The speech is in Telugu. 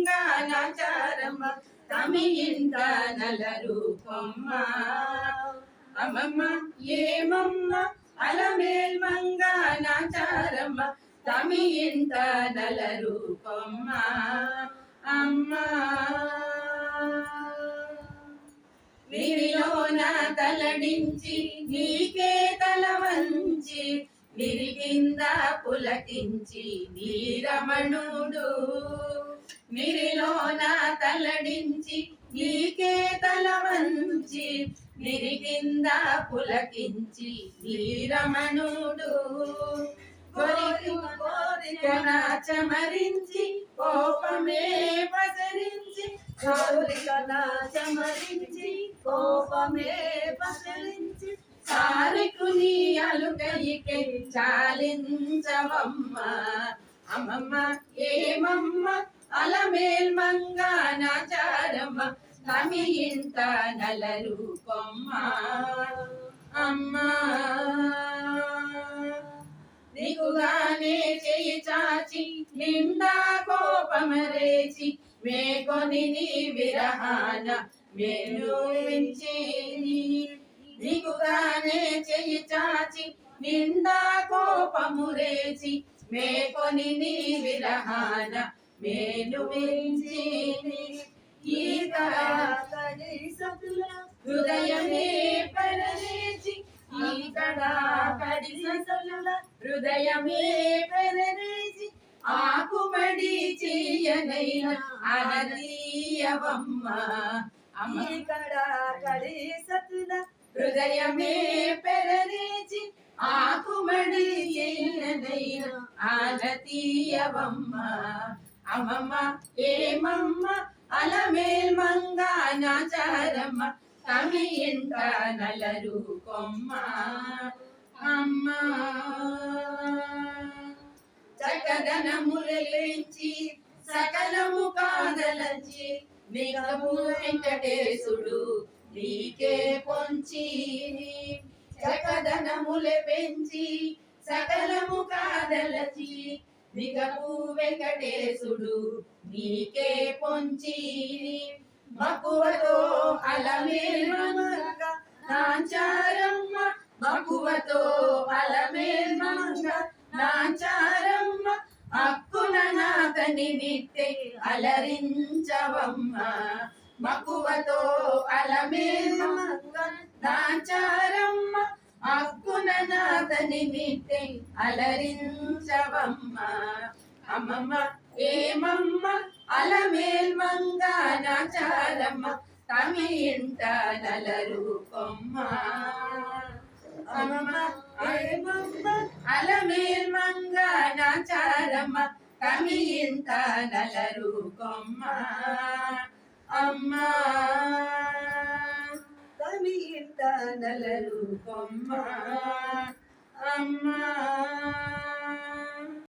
మంగానాచారమ్మ తమి ఇంట నలరు అమ్మమ్మ ఏమమ్మ అలమేల్ మంగానాచారమ్మ తమి ఇంట నలరు కొమ్మ విరిలోన తలడించి నీకే తల వంచి విరిగింద పులకించి నీరమణుడు మిరిలోన తలడించి నీకే తల వంచి విరిగింద పులకించి వీరమణుడు కోరికన చమరించి కోపమే పసరించి కోరికల చమరించి కోపమే పసరించి సారికుని అలుకయికే చాలించవమ్మ. అమ్మమ్మ ఏమమ్మ అలమేల్ మంగానాచారమ్మ కమి ఇంట నలరు కొమ్మ అమ్మా నీకుగానే చేయి చాచి నిండా కోపమరేచి మేకొని నీ విరహాన మేలుంచేని నీకుగానే చెయ్యి చాచి నిండా కోపమురేచి మేకొని నీ విరహాన మేలు సతుల హృదయమే పరలేచి ఈకడ కడిసల హృదయమే పరలేచి ఆకుబడి చేయనైన అనదీయవమ్మ. ఇక్కడ కడి సతుల హృదయమే పెరరేచి ఆకుమడి చేయనైన ఆనతీయవమ్మ అమ్మమ్మ ఏమమ్మ అలమేల్ మంగానాచారమ్మ తమి ఎంత నలరు కొమ్మ. అమ్మ చకదనములెంచి సకలము కాదలంచి మిగము వెంకటేశుడు నీకే పొంచి. చకదనములె పెంచి సకలము కాదలచి మిగము వెంకటేశుడు నీకే పొంచి మక్కువతో అలమేల్మంగ మకువతో మక్కువతో అలమేల్మంగ నాచారమ్మ అక్కున నాతని నిట్టే అలరించవమ్మ. మకువతో అలమేల్మంగ నాచారమ్మ అలరించవమ్మ. అమ్మమ్మ ఏమమ్మ అలమేల్ మంగ తమింట తమి ఇంట అమ్మమ్మ ఏమమ్మ అలమేల్ మంగ తమింట తమి ఇంట నలరు కొమ్మ అమ్మా తమి Amma.